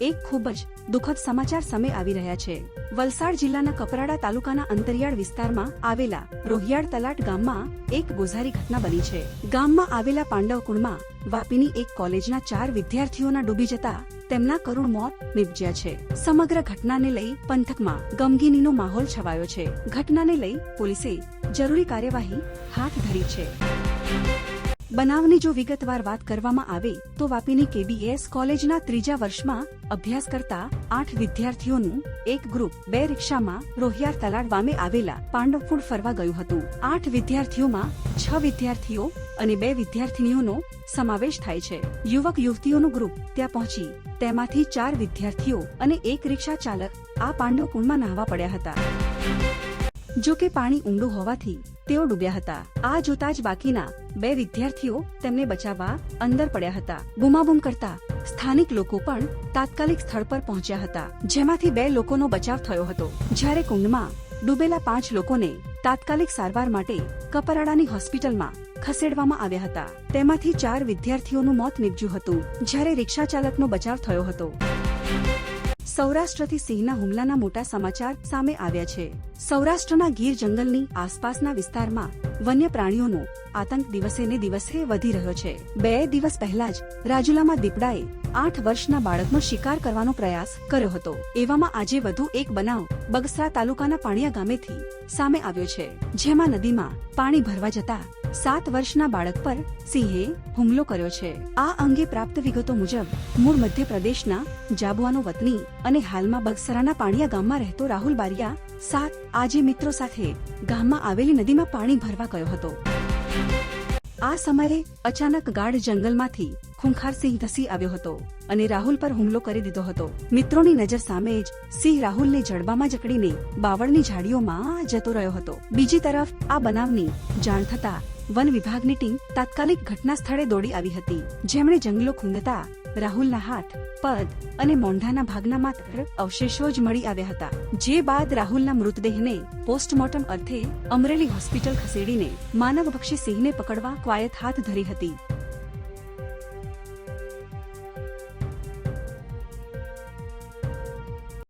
એક ખૂબ જ દુઃખદ સમાચાર સામે આવી રહ્યા છે. વલસાડ જિલ્લાના કપરાડા તાલુકાના અંતરિયાળ વિસ્તારમાં આવેલા રોહિયાળ તલાટ ગામમાં એક ગોઝારી ઘટના બની છે. ગામમાં આવેલા પાંડવ કુંડમાં વાપીની એક કોલેજના ચાર વિદ્યાર્થીઓના ડૂબી જતા તેમના કરુણ મોત નિપજ્યા છે. સમગ્ર ઘટનાને લઈ પંથકમાં ગમગીનીનો માહોલ છવાયો છે. ઘટનાને લઈ પોલીસે જરૂરી કાર્યવાહી હાથ ધરી છે. બનાવની જો વિગતવાર વાત કરવામાં આવે, તો વાપીની કેબીએસ કોલેજના ત્રીજા વર્ષમાં અભ્યાસ કરતા આઠ વિદ્યાર્થીઓનું એક ગ્રુપ બે રિક્ષામાં રોહિયાર તલાડ વામે આવેલા પાંડવપુર ફરવા ગયું હતું. આઠ વિદ્યાર્થીઓમાં છ વિદ્યાર્થીઓ અને બે વિદ્યાર્થીનીઓનો સમાવેશ થાય છે. યુવક યુવતીઓનું ગ્રુપ ત્યાં પહોંચી, તેમાંથી ચાર વિદ્યાર્થીઓ અને એક રિક્ષા ચાલક આ પાંડવકુંડમાં નાહવા પડ્યા હતા. જો કે પાણી ઊંડું હોવાથી તેઓ ડૂબ્યા હતા. આ જોતા જ બાકીના બે વિદ્યાર્થીઓ તેમને બચાવવા અંદર પડ્યા હતા. બૂમાબૂમ કરતા સ્થાનિક લોકો પણ તાત્કાલિક સ્થળ પર પહોંચ્યા હતા. જેમાંથી બે લોકોનો બચાવ થયો હતો. જ્યારે કુંડમાં ડૂબેલા પાંચ લોકોને તાત્કાલિક સારવાર માટે કપરાડાની હોસ્પિટલમાં ખસેડવામાં આવ્યા હતા. તેમાંથી ચાર વિદ્યાર્થીઓનું મોત નીપજ્યું હતું, જ્યારે રિક્ષા ચાલકનો બચાવ થયો હતો. સૌરાષ્ટ્રથી સિંહના હુમલાના મોટા સમાચાર સામે આવ્યા છે. સૌરાષ્ટ્રના ગીર જંગલની આસપાસના વિસ્તારમાં વન્ય પ્રાણીઓનો આતંક દિવસે ને દિવસે વધી રહ્યો છે. બે દિવસ પહેલા જ રાજુલામાં દીપડાએ આઠ વર્ષના બાળકનો શિકાર કરવાનો પ્રયાસ કર્યો હતો. એવામાં આજે વધુ એક બનાવ બગસરા તાલુકાના પાણિયા ગામેથી સામે આવ્યો છે, જેમાં નદીમાં પાણી ભરવા જતા સાત વર્ષના બાળક પર સિંહે હુમલો કર્યો છે. આ અંગે પ્રાપ્ત વિગતો મુજબ, મૂળ મધ્યપ્રદેશના જાબુઆનો વતની અને હાલમાં બગસરાના પાણિયા ગામમાં રહેતો રાહુલ બારિયા સાત આજે મિત્રો સાથે ગામમાં આવેલી નદીમાં પાણી ભરવા ગયો હતો. આ સમયે અચાનક ગાઢ જંગલમાંથી ખૂંખાર સિંહ ધસી આવ્યો હતો અને રાહુલ પર હુમલો કરી દીધો હતો. મિત્રોની નજર સામે જ સિંહ રાહુલને જડબામાં જકડીને બાવળની ઝાડીઓમાં જતો રહ્યો હતો. બીજી તરફ આ બનાવની જાણ થતા વન વિભાગની ટીમ તાત્કાલિક ઘટના સ્થળે દોડી આવી હતી. જેમણે જંગલો ખૂંદતા રાહુલના હાથ પદ અને મોંઢાના ભાગના માત્ર અવશેષો જ મળી આવ્યા હતા. જે બાદ રાહુલના મૃતદેહને પોસ્ટમોર્ટમ અર્થે અમરેલી હોસ્પિટલ ખસેડીને માનવભક્ષી સિંહને પકડવા કવાયત હાથ ધરી હતી.